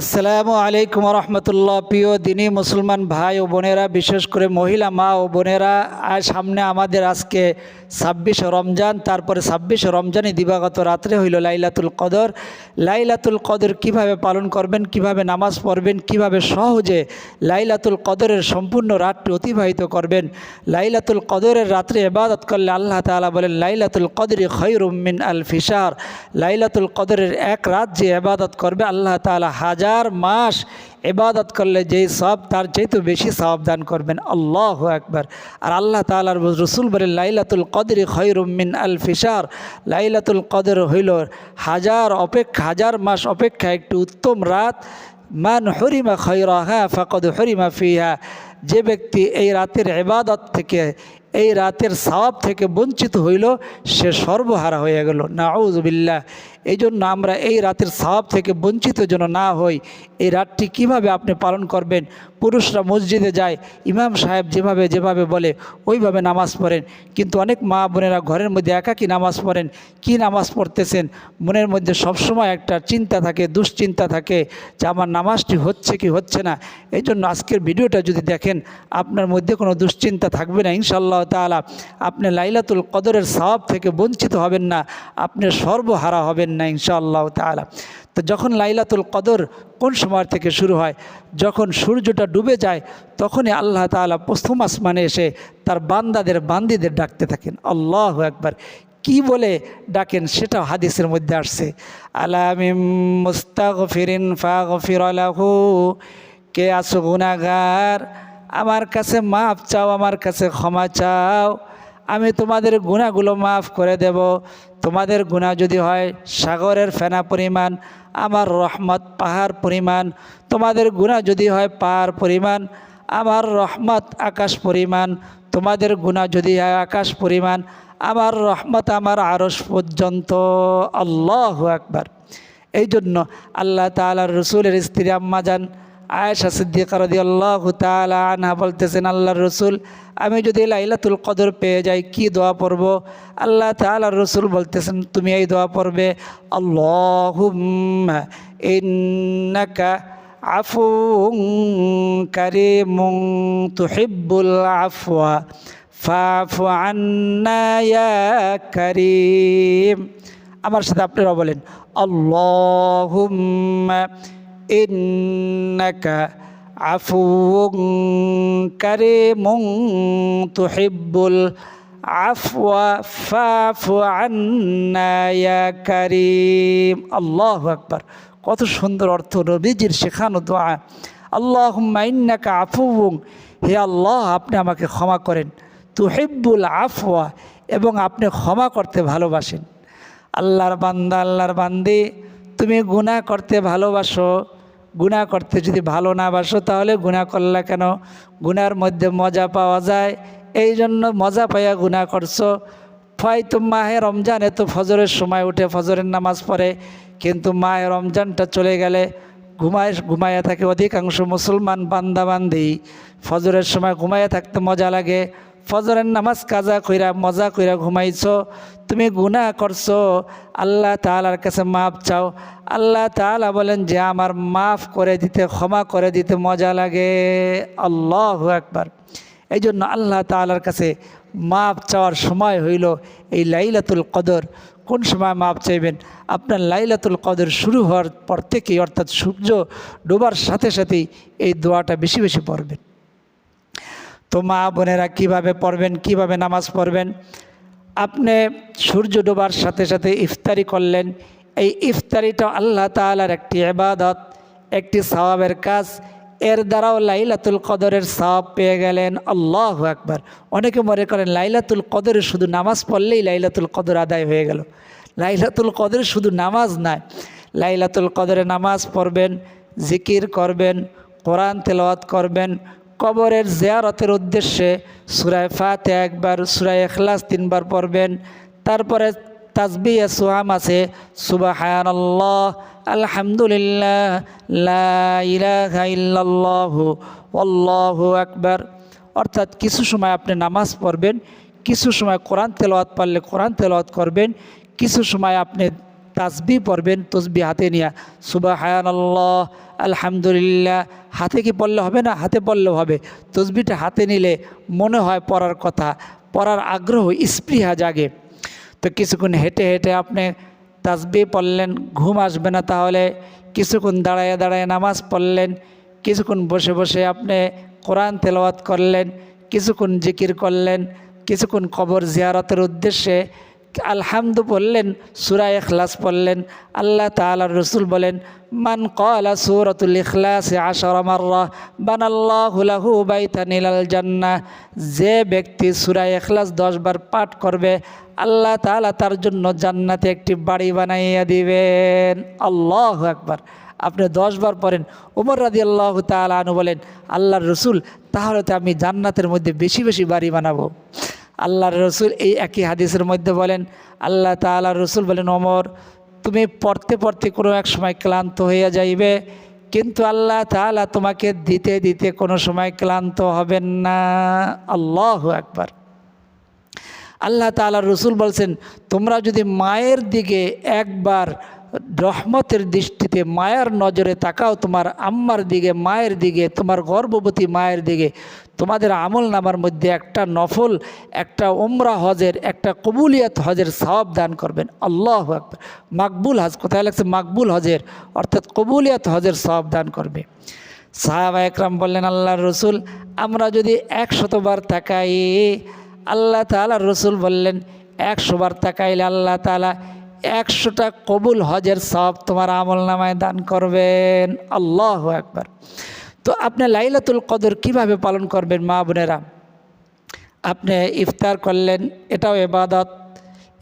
আসসালামু আলাইকুম রহমতুল্লাহ প্রিয় দিনী মুসলমান ভাই ও বোনেরা, বিশেষ করে মহিলা মা ও বোনেরা, আজ সামনে আমাদের আজকে ছাব্বিশ রমজান, তারপরে ছাব্বিশ রমজানই দিবাগত রাত্রে হইল লাইলাতুল কদর। লাইলাতুল কদর কীভাবে পালন করবেন, কীভাবে নামাজ পড়বেন, কীভাবে সহজে লাইলাতুল কদরের সম্পূর্ণ রাতটি অতিবাহিত করবেন। লাইলাতুল কদরের রাত্রে এবাদত করলে আল্লাহ তাআলা বলেন, লাইলাতুল কদরি খৈরুমিন আল ফিসার লাইলাতুল কদরের এক রাত যে এবাদত করবে, আল্লাহ তাআলা হাজার মাস এবাদত করলে যেই সব তার চাইতে বেশি সওয়াব দান করবেন। আল্লাহ একবার আর আল্লাহ তাআলার রসুল বলেন, লাইলাতুল কদরি খৈরুমিন আল ফিসার লাইলাতুল কদর হইল হাজার অপেক্ষা, হাজার মাস অপেক্ষা একটি উত্তম রাত। মান হরিমা খৈরাহা ফাকদ হরিমা ফিহা। যে ব্যক্তি এই রাতের এবাদত থেকে, এই রাতের সওয়াব থেকে বঞ্চিত হইল, সে সর্বহারা হয়ে গেল। নাউজবিল্লাহ এই জন্য আমরা এই রাতের সওয়াব থেকে বঞ্চিত যেন না হই, এই রাতটি কীভাবে আপনি পালন করবেন? পুরুষরা মসজিদে যায়, ইমাম সাহেব যেভাবে যেভাবে বলে, ওইভাবে নামাজ পড়েন। কিন্তু অনেক মা বোনেরা ঘরের মধ্যে একাকী নামাজ পড়েন। কি নামাজ পড়তেছেন? মনের মধ্যে সবসময় একটা চিন্তা থাকে, দুশ্চিন্তা থাকে যে আমার নামাজটি হচ্ছে কি হচ্ছে না? এই জন্য আজকের ভিডিওটা যদি দেখেন, আপনার মধ্যে কোনো দুশ্চিন্তা থাকবে না ইনশাল্লাহ তাআলা। আপনি লাইলাতুল কদরের সওয়াব থেকে বঞ্চিত হবেন না, আপনি সর্বহারা হবেন না ইনশাআল্লাহ তাআলা। তো যখন লাইলাতুল কদর কোন সময় থেকে শুরু হয়? যখন সূর্যটা ডুবে যায়, তখনই আল্লাহ তাআলা প্রথম আসমানে এসে তার বান্দাদের, বান্দিদের ডাকতে থাকেন। আল্লাহ একবার কি বলে ডাকেন সেটাও হাদিসের মধ্যে আসছে। আলামিম মুস্তাগফিরিন ফাগফির লাহু। কে আসো গুনাগার আমার কাছে মাপ চাও, আমার কাছে ক্ষমা চাও। আমি তোমাদের গুণাগুলো মাফ করে দেব। তোমাদের গুণা যদি হয় সাগরের ফেনা পরিমাণ, আমার রহমত পাহাড় পরিমাণ। তোমাদের গুণা যদি হয় পাহাড় পরিমাণ, আমার রহমত আকাশ পরিমাণ। তোমাদের গুণা যদি হয় আকাশ পরিমাণ, আমার রহমত আমার আরস পর্যন্ত। আল্লাহ একবার এই জন্য আল্লাহ তালার রসুলের স্ত্রী আম্মা যান আয়েশা সিদ্দিকা রদি আল্লাহ আনহা বলতেছেন, আল্লাহর রসুল, আমি যদি লাইলাতুল কদর পেয়ে যাই, কি দোয়া পড়ব? আল্লাহ তালার রসুল বলতেছেন, তুমি এই দোয়া পড়বে আল্লাহ ইন্নাকা আফু কারিমুং তুহিব্বুল আফওয়া ফাফু আন্না ইয়া কারিম। আমার সাথে আপনারা বলেন, আল্লাহুম্মা ইন্নাকা আফুউন কারিমুন তুহিব্বুল আফওয়া ফাফু আন্না ইয়া কারিম। আল্লাহু আকবার। কত সুন্দর অর্থ নবীজির শেখানো দোয়া। আল্লাহুম্মা ইন্নাকা আফুউন। হে আল্লাহ, আপনি আমাকে ক্ষমা করেন। তুহিব্বুল আফওয়া, এবং আপনি ক্ষমা করতে ভালোবাসেন। আল্লাহর বান্দা, আল্লাহর বান্দি, তুমি গুনাহ করতে ভালোবাসো। গুনাহ করতে যদি ভালো না বাসো, তাহলে গুনাহ করলে কেন? গুনার মধ্যে মজা পাওয়া যায়। এই জন্য মজা পাইয়া গুনাহ করছ। হয়তো মাহে রমজানে তো ফজরের সময় উঠে ফজরের নামাজ পড়ে, কিন্তু মাহে রমজানটা চলে গেলে ঘুমায়, ঘুমাইয়া থাকে অধিকাংশ মুসলমান বান্দা বান্দি ফজরের সময় ঘুমাইয়া থাকতে মজা লাগে। ফজরের নামাজ কাজা কইরা, মজা কইরা ঘুমাইছ, তুমি গুনাহ করছ, আল্লাহ তালার কাছে মাফ চাও। আল্লাহ তালা বলেন যে, আমার মাফ করে দিতে, ক্ষমা করে দিতে মজা লাগে। আল্লাহ একবার এই জন্য আল্লাহ তালার কাছে মাপ চাওয়ার সময় হইল এই লাইলাতুল কদর। কোন সময় মাপ চাইবেন? আপনার লাইলাতুল কদর শুরু হওয়ার পর থেকেই, অর্থাৎ সূর্য ডোবার সাথে সাথেই এই দোয়াটা বেশি বেশি পড়বেন। তো মা বোনেরা কীভাবে পড়বেন, কীভাবে নামাজ পড়বেন? আপনি সূর্য ডোবার সাথে সাথে ইফতারি করলেন, এই ইফতারিটা আল্লাহ তালার একটি এবাদত একটি সওয়াবের কাজ। এর দ্বারাও লাইলাতুল কদরের সওয়াব পেয়ে গেলেন। আল্লাহ একবার অনেকে মনে করেন, লাইলাতুল কদরে শুধু নামাজ পড়লেই লাইলাতুল কদর আদায় হয়ে গেল। লাইলাতুল কদরে শুধু নামাজ নয়, লাইলাতুল কদরে নামাজ পড়বেন, জিকির করবেন, কোরআন তেলাওয়াত করবেন কবরের জিয়ারতের উদ্দেশ্যে সুরায় ফাতে একবার, সুরায় এখলাস তিনবার পড়বেন। তারপরে তাসবি সোহাম আছে সুবাহান আলহামদুলিল্লাহ লাহ আল্লাহু আকবার। অর্থাৎ কিছু সময় আপনি নামাজ পড়বেন, কিছু সময় কোরআন তেলাওয়াত পারলে কোরআন তেলাওয়াত করবেন, কিছু সময় আপনি তাসবি পড়বেন তসবি হাতে নিয়ে। সুবাহ আল্লাহ আলহামদুলিল্লাহ। হাতে কি পড়লে হবে না? হাতে পড়লেও হবে। তসবিটা হাতে নিলে মনে হয় পড়ার কথা, পড়ার আগ্রহ, স্পৃহা জাগে। তো কিছুক্ষণ হেঁটে হেঁটে আপনি তাসবি পড়লেন, ঘুম আসবে না তাহলে। কিছুক্ষণ দাঁড়ায় দাঁড়ায় নামাজ পড়লেন, কিছুক্ষণ বসে বসে আপনি কোরআন তেলাওয়াত করলেন, কিছুক্ষণ জিকির করলেন, কিছুক্ষণ কবর জিয়ারতের উদ্দেশ্যে আলহামদু পড়লেন, সুরা এখলাস পড়লেন, আল্লাহ তালার রসুল বলেন, মান কলা সুরতুল ইখলাস আশর মার্রা, বানাল্লাহু লাহু বাইতানিলাল জান্না যে ব্যক্তি সুরা এখলাস দশবার পাঠ করবে, আল্লাহ তাআলা তার জন্য জান্নাতে একটি বাড়ি বানাইয়া দিবেন। আল্লাহ একবার আপনি দশবার পড়েন। উমর রাদি আল্লাহ তালু বলেন, আল্লাহর রসুল, তাহলে তো আমি জান্নাতের মধ্যে বেশি বেশি বাড়ি বানাবো। আল্লাহর রসুল এই একই হাদিসের মধ্যে বলেন, আল্লাহ তাআলা রসুল বলেন অমর তুমি পড়তে পড়তে কোনো এক সময় ক্লান্ত হইয়া যাইবে, কিন্তু আল্লাহ তাআলা তোমাকে দিতে দিতে কোনো সময় ক্লান্ত হবেন না। আল্লাহ একবার আল্লাহ তাআলার রসুল বলছেন, তোমরা যদি মায়ের দিকে একবার রহমতের দৃষ্টিতে মায়ের নজরে তাকাও তোমার আম্মার দিকে, মায়ের দিকে, তোমার গর্ভবতী মায়ের দিকে তোমাদের আমল নামার মধ্যে একটা নফল, একটা উমরা হজের, একটা কবুলিয়াত হজের সওয়াব দান করবেন। আল্লাহ আকবর। মাকবুল হজ কোথায় লাগছে? মাকবুল হজের, অর্থাৎ কবুলিয়াত হজের সওয়াব দান করবে। সাহাবা একরাম বললেন, আল্লাহর রসুল, আমরা যদি একশতবার তাকাই, আল্লাহ তালার রসুল বললেন, একশোবার তাকাইলে আল্লাহ তালা একশোটা কবুল হজের সব তোমার আমল নামায় দান করবেন। আল্লাহ একবার তো আপনি লাইলাতুল কদর কীভাবে পালন করবেন, মা বোনেরা? আপনি ইফতার করলেন, এটাও এবাদত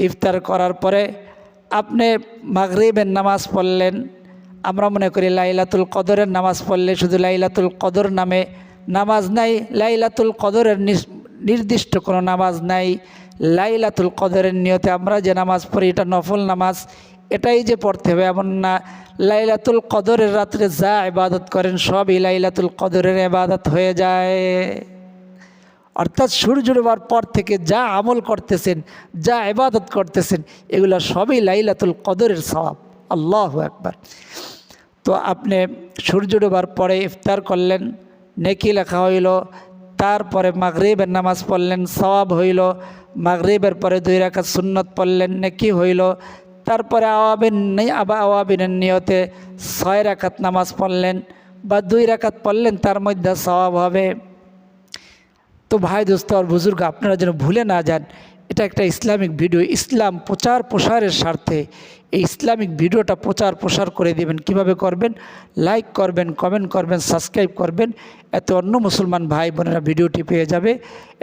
ইফতার করার পরে আপনি মাগরিবের নামাজ পড়লেন। আমরা মনে করি লাইলাতুল কদরের নামাজ পড়লে শুধু লাইলাতুল কদর নামে নামাজ নাই, লাইলাতুল কদরের নির্দিষ্ট কোনো নামাজ নাই। লাইলাতুল কদরের নিয়তে আমরা যে নামাজ পড়ি, এটা নফল নামাজ। এটাই যে পড়তে হবে, এমন না, লাইলাতুল কদরের রাত্রে যা ইবাদত করেন সবই লাইলাতুল কদরের ইবাদত হয়ে যায়। অর্থাৎ সূর্য ডোবার পর থেকে যা আমল করতেছেন, যা ইবাদত করতেছেন, এগুলো সবই লাইলাতুল কদরের সওয়াব। আল্লাহ একবার তো আপনি সূর্য ডোবার পরে ইফতার করলেন, নেকি লেখা হইল, তারপরে মাগরিবের নামাজ পড়লেন, সওয়াব হইল, মাগরিবের পরে দুই রাকাত সুন্নত পড়লেন, নেকি হইল তারপরে আওয়াবিন আবা আওয়াবিনের নিয়তে ছয় রাকাত নামাজ পড়লেন বা দুই রাকাত পড়লেন, তার মধ্যে সওয়াব হবে। তো ভাই দোস্ত আর বুজুর্গ, আপনারা যেন ভুলে না যান, এটা একটা ইসলামিক ভিডিও। ইসলাম প্রচার প্রসারের স্বার্থে এই ইসলামিক ভিডিওটা প্রচার প্রসার করে দেবেন। কীভাবে করবেন? লাইক করবেন, কমেন্ট করবেন, সাবস্ক্রাইব করবেন। এতে অন্য মুসলমান ভাই বোনেরা ভিডিওটি পেয়ে যাবে।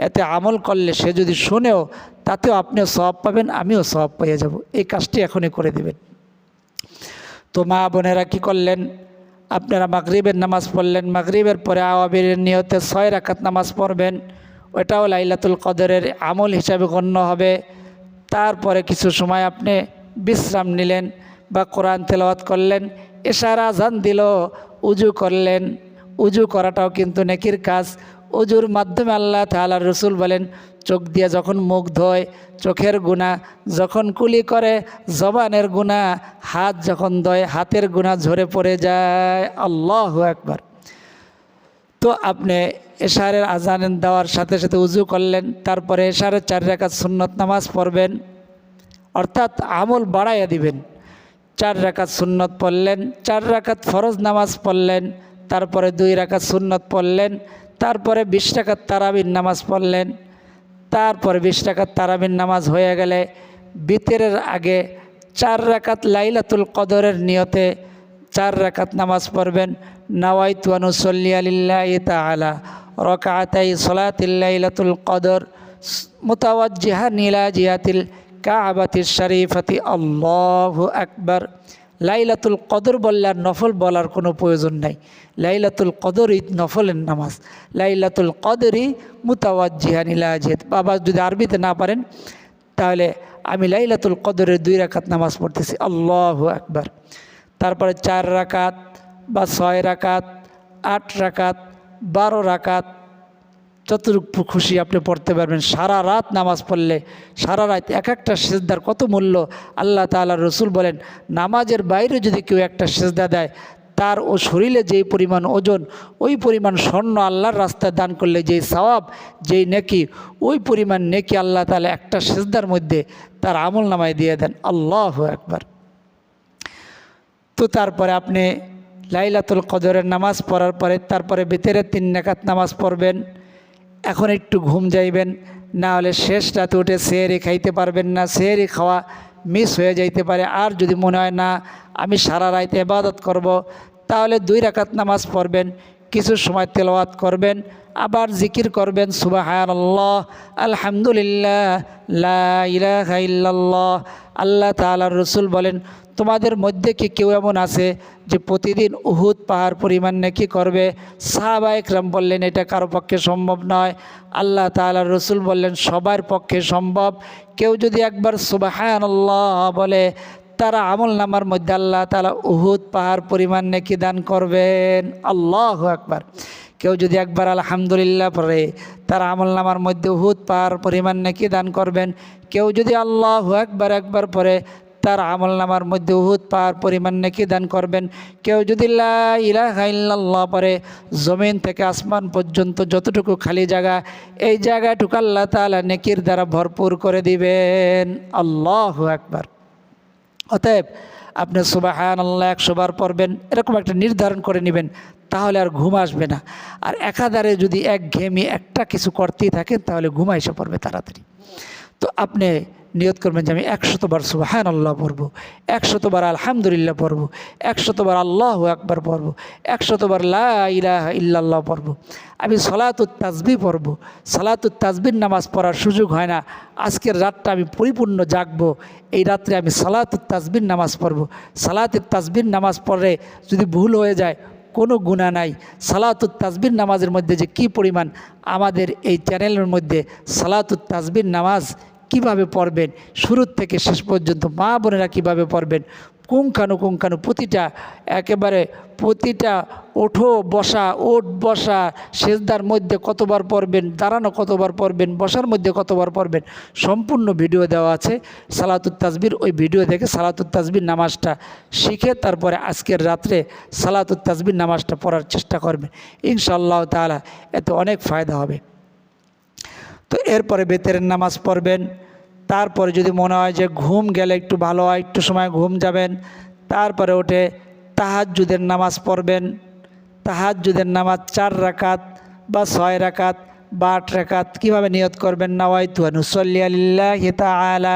এতে আমল করলে সে যদি শোনেও তাতেও আপনিও সব পাবেন, আমিও সব পেয়ে যাব। এই কাজটি এখনই করে দেবেন। তো মা বোনেরা কী করলেন? আপনারা মাগরিবের নামাজ পড়লেন, মাগরিবের পরে আওয়াবির নিয়তে ছয় রাকাত নামাজ পড়বেন। ওটাও লাইলাতুল কদরের আমল হিসাবে গণ্য হবে। তারপরে কিছু সময় আপনি বিশ্রাম নিলেন বা কোরআন তেলাওয়াত করলেন, এশারা আজান দিল, উজু করলেন। উজু করাটাও কিন্তু নেকির কাজ। উজুর মাধ্যমে আল্লাহ তালার রসুল বলেন চোখ দিয়ে যখন মুখ ধোয়, চোখের গুণা যখন কুলি করে, জবানের গুণা, হাত যখন দয় হাতের গুণা ঝরে পড়ে যায়। আল্লাহ একবার তো আপনি এশারের আজান দেওয়ার সাথে সাথে উজু করলেন, তারপরে এশারের চার রাকাত সুন্নত নামাজ পড়বেন, অর্থাৎ আমল বাড়াইয়া দিবেন। চার রাকাত সুন্নত পড়লেন, চার রাকাত ফরজ নামাজ পড়লেন, তারপরে দুই রাকাত সুন্নত পড়লেন, তারপরে বিশ রাকাত তারাবির নামাজ পড়লেন তারপরে বিশ রাকাত তারাবির নামাজ হয়ে গেলে বিতেরের আগে চার রাকাত লাইলাতুল কদরের নিয়তে চার রাকাত নামাজ পড়বেন। নাওয়াইতু আনুসল্লি আলিল্লাহ তালা রকাতাই সলাতিল্লাইলাতুল কদর। মুতাওয়াজ্জিহা নীলা জিয়াতিল কাবাতির শরীফাতি। আল্লাহ আকবার। লাইলাতুল কদর বললে আর নফল বলার কোনো প্রয়োজন নাই। লাইলাতুল কদরই নফলের নামাজ। লাইলাতুল কদরই মুতাওয়াজ্জিহা নীলা জিয়াত বাবা যদি আরবিতে না পারেন, তাহলে আমি লাইলাতুল কদরের দুই রাকাত নামাজ পড়তেছি। আল্লাহ আকবার। তারপরে চার রাকাত বা ছয় রাকাত, আট রাকাত, বারো রাকাত যতটুকু খুশি আপনি পড়তে পারবেন। সারা রাত নামাজ পড়লে, সারা রাত এক একটা সেজদার কত মূল্য? আল্লাহ তাআলা রসুল বলেন, নামাজের বাইরে যদি কেউ একটা সেজদা দেয়, তার ও শরীরে যেই পরিমাণ ওজন, ওই পরিমাণ স্বর্ণ আল্লাহর রাস্তায় দান করলে যেই সওয়াব, যেই নেকি, ওই পরিমাণ নেকি আল্লাহ তাআলা একটা সেজদার মধ্যে তার আমল নামায় দিয়ে দেন। আল্লাহ একবার তো তারপরে আপনি লাইলাতুল কদরের নামাজ পড়ার পরে, তারপরে বেতেরের তিন নাকাত নামাজ পড়বেন। এখন একটু ঘুম যাইবেন, না হলে শেষ রাতে উঠে সেরে খাইতে পারবেন না সেরে খাওয়া মিস হয়ে যাইতে পারে। আর যদি মনে হয় না, আমি সারা রাইতে ইবাদত করব, তাহলে দুই রাকাত নামাজ পড়বেন। কিছু সময় তেলাওয়াত করবেন, আবার জিকির করবেন, সুবাহানাল্লাহ, আলহামদুলিল্লাহ, লা ইলাহা ইল্লাল্লাহ। আল্লাহ তাআলার রসুল বলেন, তোমাদের মধ্যে কি কেউ এমন আছে যে প্রতিদিন উহুদ পাহাড় পরিমাণ নাকি করবে? সাহাবা একরাম বললেন, এটা কারও পক্ষে সম্ভব নয়। আল্লাহ তাআলার রসুল বললেন, সবার পক্ষে সম্ভব। কেউ যদি একবার সুবাহানাল্লাহ বলে তারা আমল নামার মধ্যে আল্লাহ তালা উহুদ পাহাড় পরিমাণ নেকি দান করবেন। আল্লাহ একবার কেউ যদি একবার আলহামদুলিল্লাহ পড়ে, তার আমল নামার মধ্যে উহুদ পাহাড় পরিমাণ নেকি দান করবেন। কেউ যদি আল্লাহ একবার একবার পড়ে, তার আমল নামার মধ্যে উহুদ পাহাড় পরিমাণ নেকি দান করবেন। কেউ যদি লা পরে জমিন থেকে আসমান পর্যন্ত যতটুকু খালি জায়গা, এই জায়গাটুকু আল্লাহ তাআলা নেকির দ্বারা ভরপুর করে দিবেন। আল্লাহ একবার অতএব আপনি সুবাহান আল্লাহ একশো বার পড়বেন, এরকম একটা নির্ধারণ করে নেবেন, তাহলে আর ঘুম আসবে না। আর একাধারে যদি এক ঘেমি একটা কিছু করতেই থাকেন, তাহলে ঘুমাইসে পড়বে তাড়াতাড়ি। তো আপনি নিয়ত করবেন যে আমি একশতবার সুবাহান আল্লাহ পড়ব, একশতবার আলহামদুলিল্লাহ পড়ব, একশতবার আল্লাহ একবার পড়ব, একশতবার লা ইলাহা ইল্লাল্লাহ পড়ব। আমি সলাতুত তাজবি পড়ব, সালাতুত তাজবির নামাজ পড়ার সুযোগ হয় না, আজকের রাতটা আমি পরিপূর্ণ জাগবো, এই রাত্রে আমি সালাতুত তাজবির নামাজ পড়ব। সালাতুত তাজবির নামাজ পড়লে যদি ভুল হয়ে যায়, কোনো গুণা নাই। সালাতুত তাজবির নামাজের মধ্যে যে কি পরিমাণ আমাদের এই চ্যানেলের মধ্যে সালাতুত তাজবির নামাজ কীভাবে পড়বেন? শুরুর থেকে শেষ পর্যন্ত মা বোনেরা কীভাবে পড়বেন? কুঙ্কানু কুঙ্কানু প্রতিটা, একেবারে প্রতিটা ওঠো বসা ওঠ বসা, সেজদার মধ্যে কতবার পড়বেন? দাঁড়ানো কতবার পড়বেন? বসার মধ্যে কতবার পড়বেন? সম্পূর্ণ ভিডিও দেওয়া আছে। সালাতুত তাজবির, ওই ভিডিও দেখে সালাতুত তাজবির নামাজটা শিখে তারপরে আজকের রাত্রে সালাতুত তাজবির নামাজটা পড়ার চেষ্টা করবেন। ইনশাআল্লাহ তাআলা এতে অনেক ফায়দা হবে। তো এরপরে বেতেরের নামাজ পড়বেন। তারপরে যদি মনে হয় যে ঘুম গেলে একটু ভালো হয়, একটু সময় ঘুম যাবেন, তারপরে ওঠে তাহাজ্জুদের নামাজ পড়বেন। তাহাজ্জুদের নামাজ চার রাকাত বা ছয় রাকাত বা আট রাকাত কীভাবে নিয়ত করবেন? নাওয়াইতু নুসল্লি আলিল্লাহি তাআলা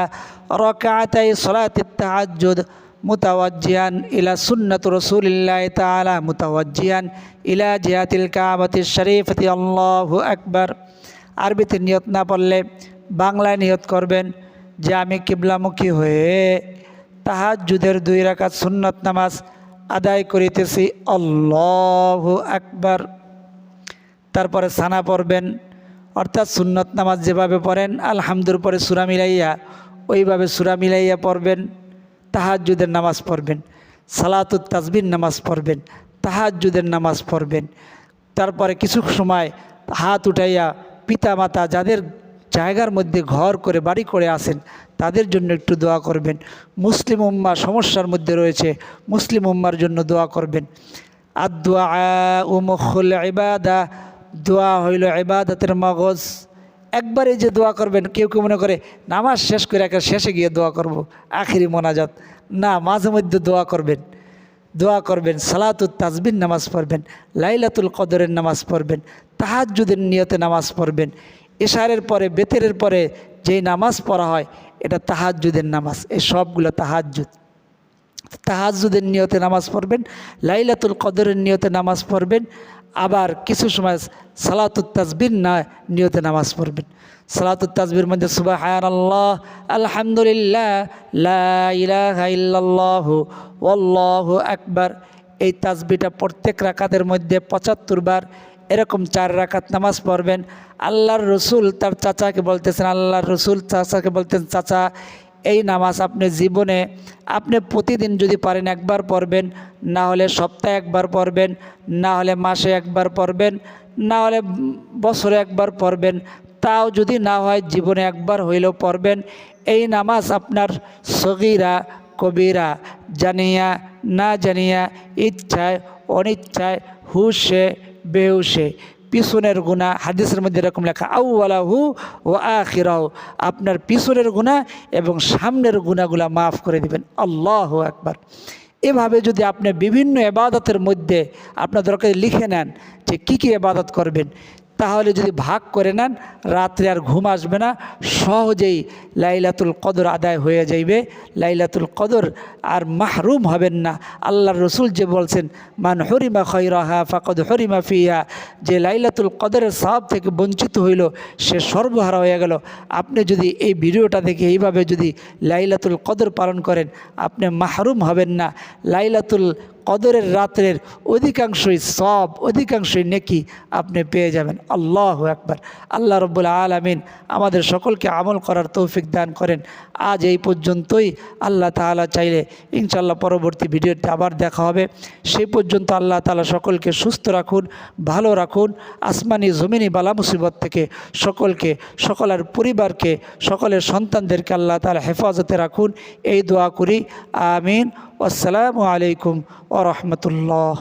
রাকাতাই সালাতিত তাহাজ্জুদ মুতাওয়াজ্জিহান ইলা সুন্নাত রসুলিল্লাহ তাআলা মুতাওয়াজ্জিহান ইলা জিয়াতিল কাবাতিশ শরীফতি। আল্লাহু আকবার। আরবিতে নিয়ত না পড়লে বাংলায় নিয়ত করবেন যে আমি কিবলামুখী হয়ে তাহাজ্জুদের দুই রাকাত সুন্নত নামাজ আদায় করিতেছি। আল্লাহ আকবার। তারপরে সানা পড়বেন। অর্থাৎ সুন্নত নামাজ যেভাবে পড়েন, আলহামদুর পরে সুরা মিলাইয়া ওইভাবে সুরা মিলাইয়া পড়বেন। তাহাজ্জুদের নামাজ পড়বেন। সালাতুত তাজবির নামাজ পড়বেন। তাহাজ্জুদের নামাজ পড়বেন। তারপরে কিছু সময় হাত উঠাইয়া পিতা মাতা যাদের জায়গার মধ্যে ঘর করে বাড়ি করে আসেন, তাদের জন্য একটু দোয়া করবেন। মুসলিম উম্মা সমস্যার মধ্যে রয়েছে, মুসলিম উম্মার জন্য দোয়া করবেন। আর দোয়া ও মখল ইবাদা, দোয়া হইল ইবাদতের মগজ। একবারে যে দোয়া করবেন, কেউ কেউ মনে করে, নামাজ শেষ করে একের শেষে গিয়ে দোয়া করব, আখেরি মোনাজাত। না, মাঝে মধ্যে দোয়া করবেন। দোয়া করবেন সালাতুল তাজবিন নামাজ পড়বেন, লাইলাতুল কদরের নামাজ পড়বেন, তাহাজ্জুদের নিয়তে নামাজ পড়বেন। এশারের পরে, বেতেরের পরে যেই নামাজ পড়া হয়, এটা তাহাজ্জুদের নামাজ, এই সবগুলো তাহাজ্জুদ। তাহাজ্জুদের নিয়তে নামাজ পড়বেন, লাইলাতুল কদরের নিয়তে নামাজ পড়বেন, আবার কিছু সময় সালাতুল তাজবির না নিয়তে নামাজ পড়বেন। সালাতুল তাজবির মধ্যে সুবাহ আল্লাহ আলহামদুলিল্লাহ, লা ইলাহা ইল্লাল্লাহু, ওয়াল্লাহু আকবার। এই তাজবিটা প্রত্যেক রাকাতের মধ্যে পঁচাত্তর বার এরকম চার রাকাত নামাজ পড়বেন। আল্লাহর রসুল তার চাচাকে বলতেছেন, আল্লাহর রসুল চাচাকে বলতেন চাচা, এই নামাজ আপনি জীবনে, আপনি প্রতিদিন যদি পারেন একবার পড়বেন, না হলে সপ্তাহে একবার পড়বেন, না হলে মাসে একবার পড়বেন, না হলে বছরে একবার পড়বেন তাও যদি না হয় জীবনে একবার হইলেও পড়বেন। এই নামাজ আপনার সগিরা, কবিরা, জানিয়া, না জানিয়া, ইচ্ছায়, অনিচ্ছায়, হুশে, বেহুশে, পিছনের গুণা হাদিসের মধ্যে এরকম লেখা, আউওয়ালাহু ও আখিরাও আপনার পিছনের গুণা এবং সামনের গুণাগুলা মাফ করে দিবেন। আল্লাহ একবার এভাবে যদি আপনি বিভিন্ন এবাদতের মধ্যে আপনার দরকার লিখে নেন যে কী কী এবাদত করবেন তাহলে যদি ভাগ করে নেন, রাত্রে আর ঘুম আসবে না, সহজেই লাইলাতুল কদর আদায় হয়ে যাইবে। লাইলাতুল কদর আর মাহরুম হবেন না। আল্লাহর রসুল যে বলছেন, মান হরিমা খৈরাহা ফাকদ হরিমা ফিয়া যে লাইলাতুল কদরের সাহাব থেকে বঞ্চিত হইল, সে সর্বহারা হয়ে গেল। আপনি যদি এই ভিডিওটা দেখে এইভাবে যদি লাইলাতুল কদর পালন করেন, আপনি মাহরুম হবেন না। লাইলাতুল কদরের রাত্রের অধিকাংশই সব, অধিকাংশই নেকি আপনি পেয়ে যাবেন। আল্লাহ একবার আল্লাহ রব্বুল আলমিন আমাদের সকলকে আমল করার তৌফিক দান করেন। আজ এই পর্যন্তই। আল্লাহ তাআলা চাইলে ইনশাল্লাহ পরবর্তী ভিডিওতে আবার দেখা হবে। সেই পর্যন্ত আল্লাহ তালা সকলকে সুস্থ রাখুন, ভালো রাখুন। আসমানি, জমিনি বালা মুসিবত থেকে সকলকে, সকলের পরিবারকে, সকলের সন্তানদেরকে আল্লাহ তালা হেফাজতে রাখুন। এই দোয়া করি। আমিন। আসসালামু আলাইকুম ও রহমতুল্লাহ